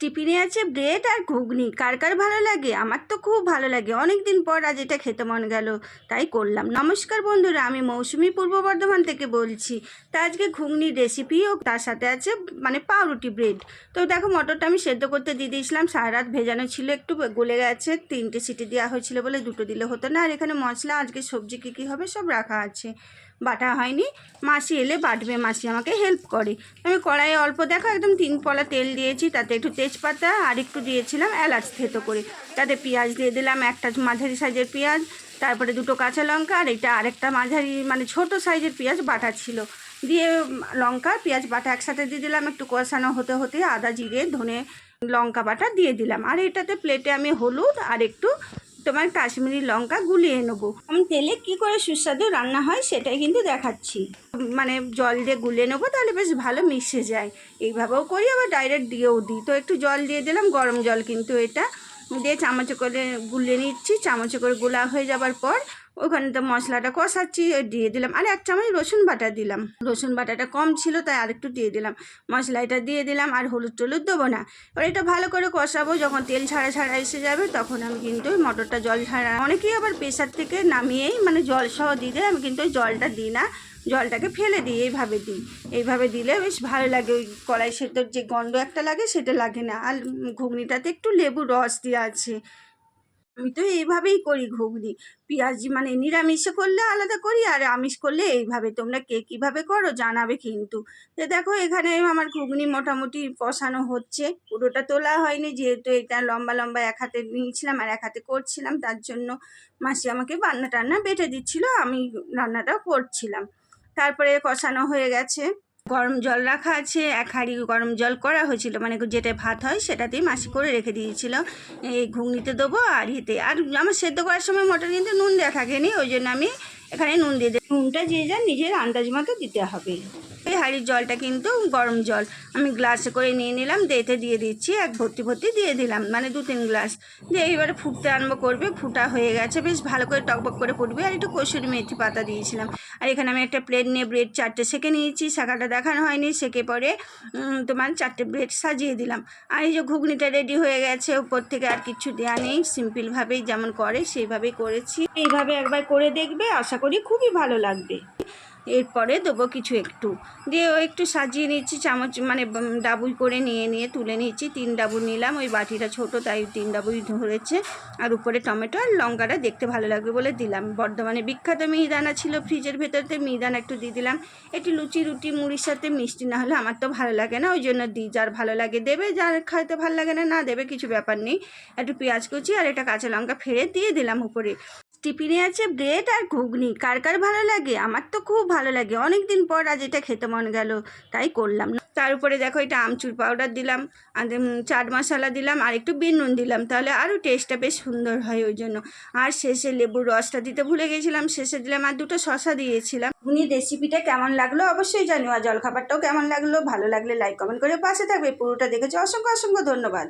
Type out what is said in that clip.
টিফিনে আছে ব্রেড আর ঘুগনি। কার কার ভালো লাগে? আমার তো খুব ভালো লাগে। অনেক দিন পর আজ এটা খেতে মন গেল, তাই করলাম। নমস্কার বন্ধুরা, আমি মৌসুমি পূর্ব বর্ধমান থেকে বলছি। তা আজকে ঘুগনির রেসিপি ও তার সাথে আছে মানে পাউরুটি ব্রেড। তো দেখো, মটরটা আমি সেদ্ধ করতে দিয়ে দিয়েছিলাম। সারা রাত ভেজানো ছিল, একটু গলে গেছে, তিনটে সিটি দেওয়া হয়েছিল বলে দুটো দিলে হতো না। আর এখানে মশলা, আজকে সবজি কী কী হবে সব রাখা আছে। বাটা হয়নি। মাসি এলে বাটবে, মাসি আমাকে হেল্প করে। আমি কড়াইয়ে অল্প দেখো, একদম তিন পলা তেল দিয়েছি, তাতে একটু তেজপাতা আর একটু দিয়েছিলাম এলাচ থেতো করে। তাতে পেঁয়াজ দিয়ে দিলাম, একটা মাঝারি সাইজের পেঁয়াজ, তারপরে দুটো কাঁচা লঙ্কা আর এটা আরেকটা মাঝারি মানে ছোট সাইজের পেঁয়াজ বাটা ছিল। দিয়ে লঙ্কা, পেঁয়াজ বাটা একসাথে দিয়ে দিলাম, একটু কষানো হতে হতে আদা, জিরে, ধনে লঙ্কা বাটা দিয়ে দিলাম। আর এটাতে প্লেটে আমি হলুদ আর একটু তোমার কাশ্মীরি লঙ্কা গুলিয়ে নেব। আমি তেলে কি করে সুস্বাদু রান্না হয় সেটাই কিন্তু দেখাচ্ছি। মানে জল দিয়ে গুলিয়ে নেব তাহলে বেশ ভালো মিশে যায়। এইভাবেও করি, আবার ডাইরেক্ট দিয়েও দিই। তো একটু জল দিয়ে দিলাম, গরম জল কিন্তু এটা। দিয়ে চামচে করে গুলিয়ে নিচ্ছি। চামচে করে গোলা হয়ে যাবার পর ওখানে তো মশলাটা কষাচ্ছি দিয়ে দিলাম। আর এক চামচ রসুন বাটা দিলাম। রসুন বাটাটা কম ছিল, তাই আরেকটু দিয়ে দিলাম। মশলা এটা দিয়ে দিলাম আর হলুদ টলুদ দেবো না। এবার এটা ভালো করে কষাবো, যখন তেল ছাড়া ছাড়া এসে যাবে তখন আমি কিন্তু মটরটা জল ছাড়া অনেকেই আবার প্রেশার থেকে নামিয়েই মানে জল সহ দিয়ে আমি কিন্তু জলটা দিই না। জলটাকে ফেলে দিই, এইভাবে দিই। এইভাবে দিলে বেশ ভালো লাগে। ওই কড়াই সেদ্ধর যে গন্ধ একটা লাগে, সেটা লাগে না। আর ঘুগনিটাতে একটু লেবু রস দেওয়া আছে। আমি তো এইভাবেই করি ঘুগনি। পেঁয়াজ মানে নিরামিষে করলে আলাদা করি, আর আমিষ করলে এইভাবে। তোমরা কে কীভাবে করো জানাবে কিন্তু। তো দেখো, এখানে আমার ঘুগনি মোটামুটি কষানো হচ্ছে। পুরোটা তোলা হয়নি, যেহেতু এটা লম্বা লম্বা এক হাতে নিয়েছিলাম আর এক হাতে করছিলাম, তার জন্য মাসি আমাকে বান্না টান্না বেটে দিচ্ছিল, আমি রান্নাটাও করছিলাম। তারপরে কষানো হয়ে গেছে। গরম জল রাখা আছে, এক হাঁড়ি গরম জল করা হয়েছিল মানে যেটা ভাত হয় সেটাতেই মাসি করে রেখে দিয়েছিল। এই ঘুগনিতে দেবো আর হেতে আর আমার সেদ্ধ করার সময় মটন কিন্তু নুন দেওয়া থাকেনি, ওই জন্য আমি এখানে নুন দিয়ে দিই। নুনটা যে যার নিজের আন্দাজ মতো দিতে হবে। হাঁড়ির জলটা কিন্তু গরম জল। আমি গ্লাসে করে নিয়ে নিলাম দেতে দিয়ে দিচ্ছি, এক ভর্তি ভর্তি দিয়ে দিলাম। মানে দু তিন গ্লাস দিয়ে এইবারে ফুটতে আরম্ভ করবে, ফুটা হয়ে গেছে। বেশ ভালো করে টকবক করে ফুটবে আর একটু কসুরি মেথি পাতা দিয়েছিলাম। আর এখানে আমি একটা প্লেট নিয়ে ব্রেড চারটে সেকে নিয়েছি, শাখাটা দেখানো হয়নি, সেকে পরে তোমার চারটে ব্রেড সাজিয়ে দিলাম। আর এই যে ঘুগনিটা রেডি হয়ে গেছে, উপর থেকে আর কিছু দেওয়া নেই। সিম্পলভাবেই যেমন করে, সেইভাবেই করেছি। এইভাবে একবার করে দেখবে, আশা করি খুবই ভালো লাগবে। এরপরে দেবো কিছু একটু। দিয়ে একটু সাজিয়ে নিচ্ছি, চামচ মানে ডাবুই করে নিয়ে নিয়ে তুলে নিচ্ছি। তিন ডাবু নিলাম, ওই বাটিটা ছোট তাই তিন ডাবুই ধরেছে। আর উপরে টমেটো আর লঙ্কাটা দেখতে ভালো লাগবে বলে দিলাম। বর্ধমানে বিখ্যাত মিহিদানা ছিল ফ্রিজের ভেতরতে, মিহিদানা একটু দিয়ে দিলাম। একটু লুচি, রুটি, মুড়ির সাথে মিষ্টি, না হলে আমার তো ভালো লাগে না। ওই জন্য দিই যার ভালো লাগে দেবে, যার খাইতে ভালো লাগে না না দেবে, কিছু ব্যাপার নেই। একটু পেঁয়াজ কুচি আর একটা কাঁচা লঙ্কা ফেড়ে দিয়ে দিলাম উপরে। টিফিনে আছে ব্রেড আর ঘুগনি। কার কার ভালো লাগে? আমার তো খুব ভালো লাগে। অনেক দিন পর আজ এটা খেতে মন গেল, তাই করলাম। তার উপরে দেখো, এটা আমচুর পাউডার দিলাম, আর চাট মশলা দিলাম, আর একটু বিন নুন দিলাম, তাহলে আরও টেস্টটা বেশ সুন্দর হয় ওই জন্য। আর শেষে লেবুর রসটা দিতে ভুলে গেছিলাম, শেষে দিলাম আর দুটো শশা দিয়েছিলাম। ঘুগনির রেসিপিটা কেমন লাগল অবশ্যই জানিও, আর জলখাবারটাও কেমন লাগল, ভালো লাগলে লাইক কমেন্ট করে পাশে থাকবে। পুরোটা দেখেছ, অসংখ্য অসংখ্য ধন্যবাদ।